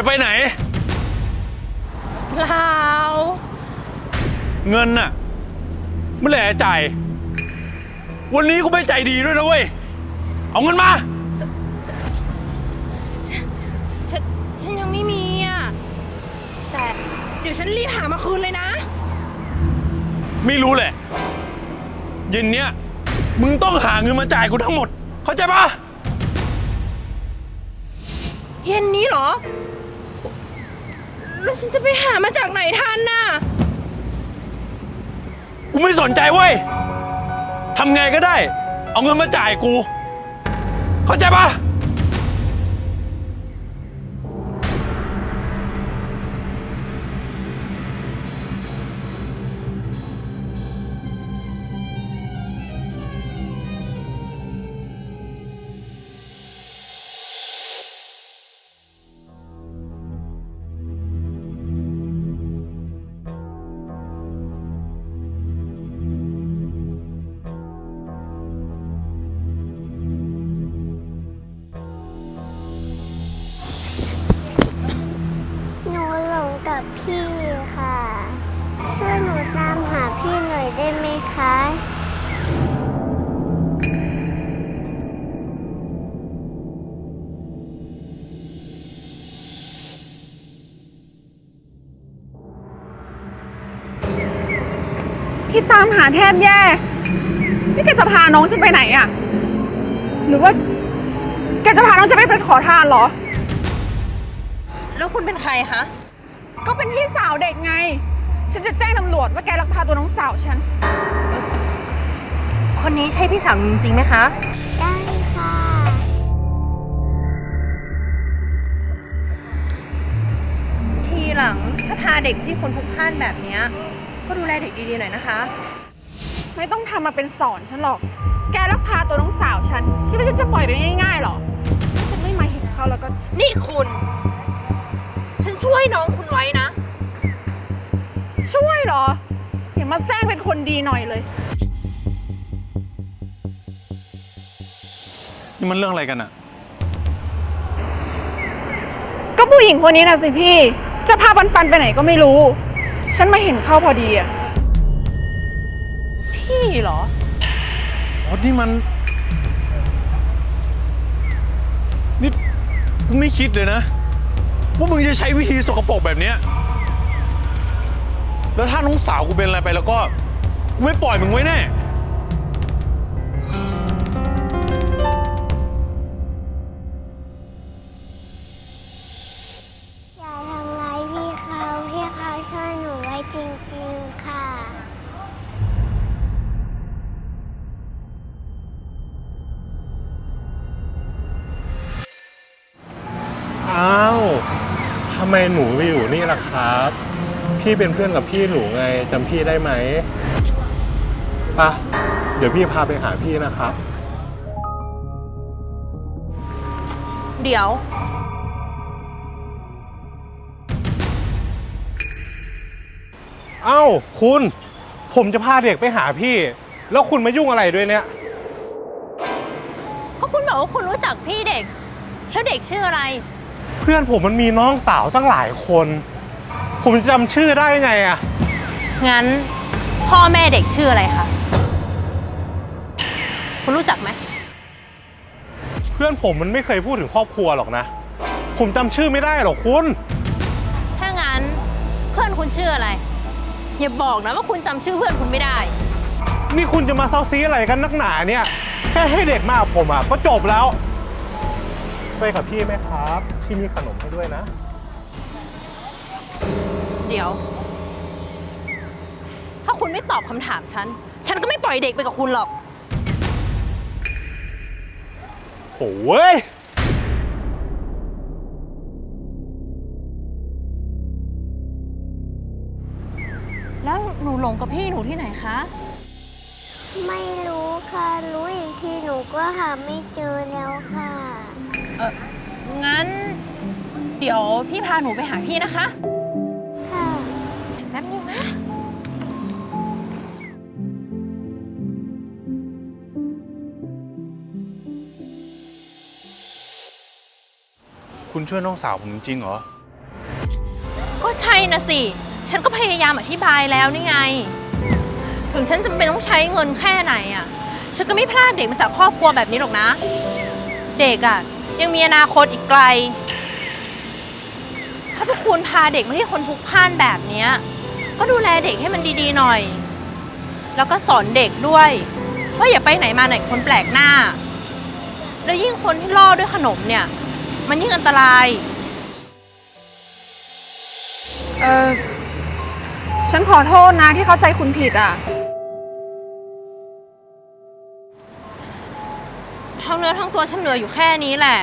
จะไปไหน เปล่าเงินน่ะเมื่อไหร่จะจ่าย วันนี้กูไม่ใจดีด้วยนะเว้ย เอาเงินมา ฉันฉันยังไม่มีอะ แต่เดี๋ยวฉันรีบหามาคืนเลยนะ ไม่รู้แหละเย็นเนี้ยมึงต้องหาเงินมาจ่ายกูทั้งหมด เข้าใจปะเย็นนี้เหรอ แล้วฉันจะไปหามาจากไหนทันน่ะ กูไม่สนใจเว้ย ทำไงก็ได้ เอาเงินมาจ่ายกู เข้าใจปะ พี่ตามหาแทบแย่ นี่แกจะพาน้องฉันไปไหนอะหรือว่า แกจะพาน้องฉันไปเป็นขอทานเหรอ แล้วคุณเป็นใครคะ ก็เป็นพี่สาวเด็กไง ฉันจะแจ้งตำรวจว่าแกลักพาตัวน้องสาวฉัน คนนี้ใช่พี่สาวจริงๆไหมคะ ใช่ค่ะ ทีหลังถ้าพาเด็กที่คนพลุกพล่านแบบเนี้ย ก็ดูแลเด็กดีๆหน่อยนะคะ ไม่ต้องทำมาเป็นสอนฉันหรอก แกลักพาตัวน้องสาวฉันคิดว่าฉันจะปล่อยไปง่ายๆหรอถ้าฉันไม่มาเห็นเขาแล้วก็ นี่คุณ ฉันช่วยน้องคุณไว้นะ ช่วยเหรอ อย่ามาแซงเป็นคนดีหน่อยเลย นี่มันเรื่องอะไรกันอะก็ผู้หญิงคนนี้นะสิพี่ จะพาปันปันๆไปไหนก็ไม่รู้ ฉันมาเห็นเข้าพอดีอะพี่เหรอ อ๋อนี่มัน นี่กูไม่คิดเลยนะ ว่ามึงจะใช้วิธีสกปรกแบบเนี้ยแล้วถ้าน้องสาวกูเป็นอะไรไปแล้วก็ กูไม่ปล่อยมึงไว้แน่ หนูไปอยู่นี่ล่ะครับ พี่เป็นเพื่อนกับพี่หนูไงจำพี่ได้ไหมปะเดี๋ยวพี่พาไปหาพี่นะครับ เดี๋ยว เอ้าคุณ ผมจะพาเด็กไปหาพี่ แล้วคุณมายุ่งอะไรด้วยเนี่ย ก็คุณบอกว่าคุณรู้จักพี่เด็ก แล้วเด็กชื่ออะไร เพื่อนผมมันมีน้องสาวตั้งหลายคน ผมจะจำชื่อได้ไงอะ งั้นพ่อแม่เด็กชื่ออะไรคะ คุณรู้จักไหม เพื่อนผมมันไม่เคยพูดถึงครอบครัวหรอกนะ ผมจำชื่อไม่ได้หรอกคุณ ถ้างั้นเพื่อนคุณชื่ออะไร อย่าบอกนะว่าคุณจำชื่อเพื่อนคุณไม่ได้ นี่คุณจะมาเซาซีอะไรกันนักหนาเนี่ย แค่ให้เด็กมากับผมอะก็จบแล้ว ไปกับพี่ไหมครับ พี่มีขนมให้ด้วยนะ เดี๋ยว ถ้าคุณไม่ตอบคำถามฉัน ฉันก็ไม่ปล่อยเด็กไปกับคุณหรอก โอ้ยแล้วหนูหลงกับพี่หนูที่ไหนคะ ไม่รู้ค่ะ รู้อีกทีหนูก็หาไม่เจอแล้วค่ะ เอองั้น เดี๋ยวพี่พาหนูไปหาพี่นะคะ ค่ะแป๊บนึงนะ คุณช่วยน้องสาวผมจริงๆเหรอใช่นะสิ ฉันก็พยายามอธิบายแล้วนี่ไง ถึงฉันจำเป็นต้องใช้เงินแค่ไหนอะฉันก็ไม่พลาดเด็กมาจากครอบครัวแบบนี้หรอกนะ เด็กอะ ยังมีอนาคตอีกไกล ถ้าพวกคุณพาเด็กมาที่คนพลุกพล่านแบบเนี้ย ก็ดูแลเด็กให้มันดีๆหน่อย แล้วก็สอนเด็กด้วยว่าอย่าไปไหนมาไหนคนแปลกหน้า แล้วยิ่งคนที่ล่อด้วยขนมเนี่ย มันยิ่งอันตราย เออฉันขอโทษนะที่เข้าใจคุณผิดอะ ทั้งเนื้อทั้งตัวฉันเหลืออยู่แค่นี้แหละ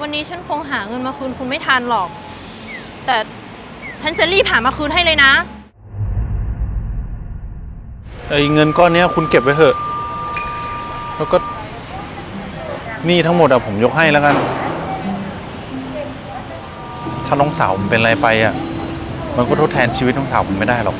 วันนี้ฉันคงหาเงินมาคืนคุณไม่ทันหรอก แต่ฉันจะรีบหามาคืนให้เลยนะ ไอ้เงินก้อนเนี้ยคุณเก็บไว้เถอะ แล้วก็หนี่ทั้งหมดอะผมยกให้แล้วกัน ถ้าน้องสาวผมเป็นอะไรไปอะมันก็ทดแทนชีวิตน้องสาวผมไม่ได้หรอก